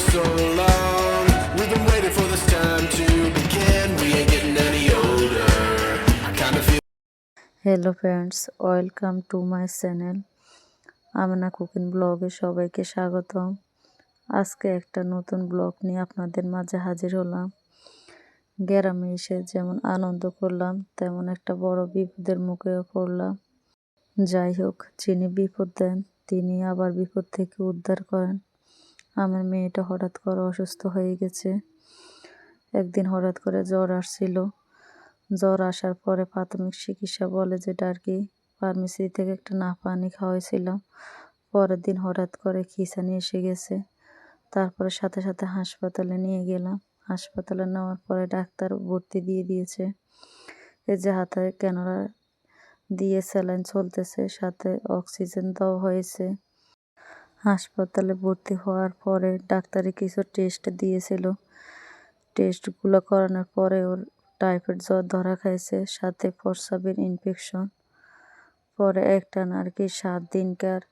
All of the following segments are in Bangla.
so long. We've been waiting for this time to begin. We ain't getting any older. I feel. Hello friends welcome to my channel Amina cooking ব্লগে সবাইকে স্বাগতম আজকে একটা নতুন ব্লগ নিয়ে আপনাদের মাঝে হাজির হলাম গ্রামে এসে যেমন আনন্দ করলাম, তেমন একটা বড় বিপদের মুখেও পড়লাম যাই হোক, যিনি বিপদ দেন তিনি আবার বিপদ থেকে উদ্ধার করেন আমার মেয়েটা হঠাৎ করে অসুস্থ হয়ে গেছে। একদিন হঠাৎ করে জ্বর আসছিল। জ্বর আসার পরে প্রাথমিক চিকিৎসা বলে যেটা আর কি ফার্মেসি থেকে একটা না পানি খাওয়াইছিলাম পরের দিন হঠাৎ করে খিঁচানি এসে গেছে। তারপরে সাথে সাথে হাসপাতালে নিয়ে গেলাম। হাসপাতালে নেওয়ার পরে ডাক্তার ভর্তি দিয়ে দিয়েছে। এই যে হাতে ক্যানোরা দিয়ে স্যালাইন চলতেছে, সাথে অক্সিজেন দেওয়া হয়েছে। হাসপাতালে ভর্তি হওয়ার পরে ডাক্তারে কিছু টেস্ট দিয়েছিল। টেস্টগুলো করানোর পরে ওর টাইফয়েড জ্বর ধরা খাইছে, সাথে প্রস্রাবের ইনফেকশন। পরে একটা আর কি সাত দিনকার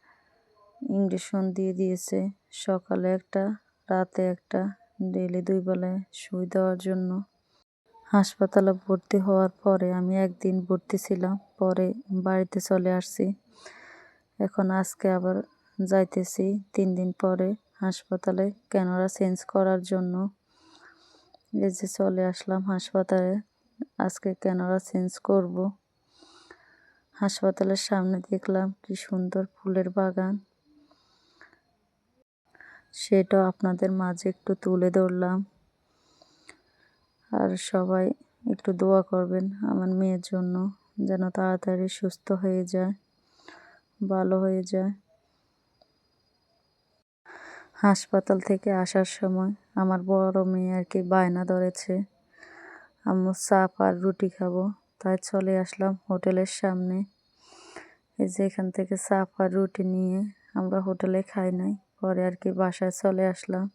ইঞ্জেকশন দিয়ে দিয়েছে। সকালে একটা, রাতে একটা ডেলি দুই বেলায় সুই দেওয়ার জন্য। হাসপাতালে ভর্তি হওয়ার পরে আমি একদিন ভর্তি ছিলাম, পরে বাড়িতে চলে আসছি। এখন আজকে আবার যাইতেছি তিন দিন পরে হাসপাতালে ক্যানোরা চেঞ্জ করার জন্য। এই যে চলে আসলাম হাসপাতালে, আজকে ক্যানোরা চেঞ্জ করব। হাসপাতালের সামনে দেখলাম কি সুন্দর ফুলের বাগান। সেটাও আপনাদের মাঝে একটু তুলে ধরলাম। আর সবাই একটু দোয়া করবেন আমার মেয়ের জন্য, যেন তাড়াতাড়ি সুস্থ হয়ে যায়, ভালো হয়ে যায়। হাসপাতাল থেকে আসার সময় আমার বড় মেয়ে আর কি বায়না ধরেছে। আম্মু চাপ আর রুটি খাব, তাই চলে আসলাম হোটেলের সামনে। এই যে এখান থেকে চাপ আর রুটি নিয়ে আমরা হোটেলে খাই নাই, পরে আর কি বাসায় চলে আসলাম।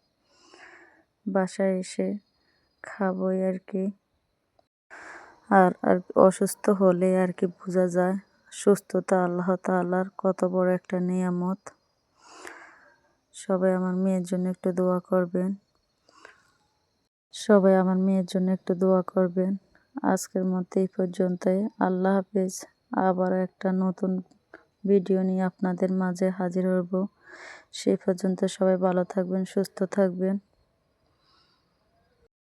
বাসায় এসে খাবোই আর কি। আর আর অসুস্থ হলে আর কি বোঝা যায়, সুস্থতা আল্লাহ তাআলার কত বড় একটা নিয়ামত। সবাই আমার মেয়ের জন্য একটু দোয়া করবেন। সবাই আমার মেয়ের জন্য একটু দোয়া করবেন। আজকের মতো এই পর্যন্তই। আল্লাহ হাফেজ। আবার একটা নতুন ভিডিও নিয়ে আপনাদের মাঝে হাজির হব। সেই পর্যন্ত সবাই ভালো থাকবেন, সুস্থ থাকবেন।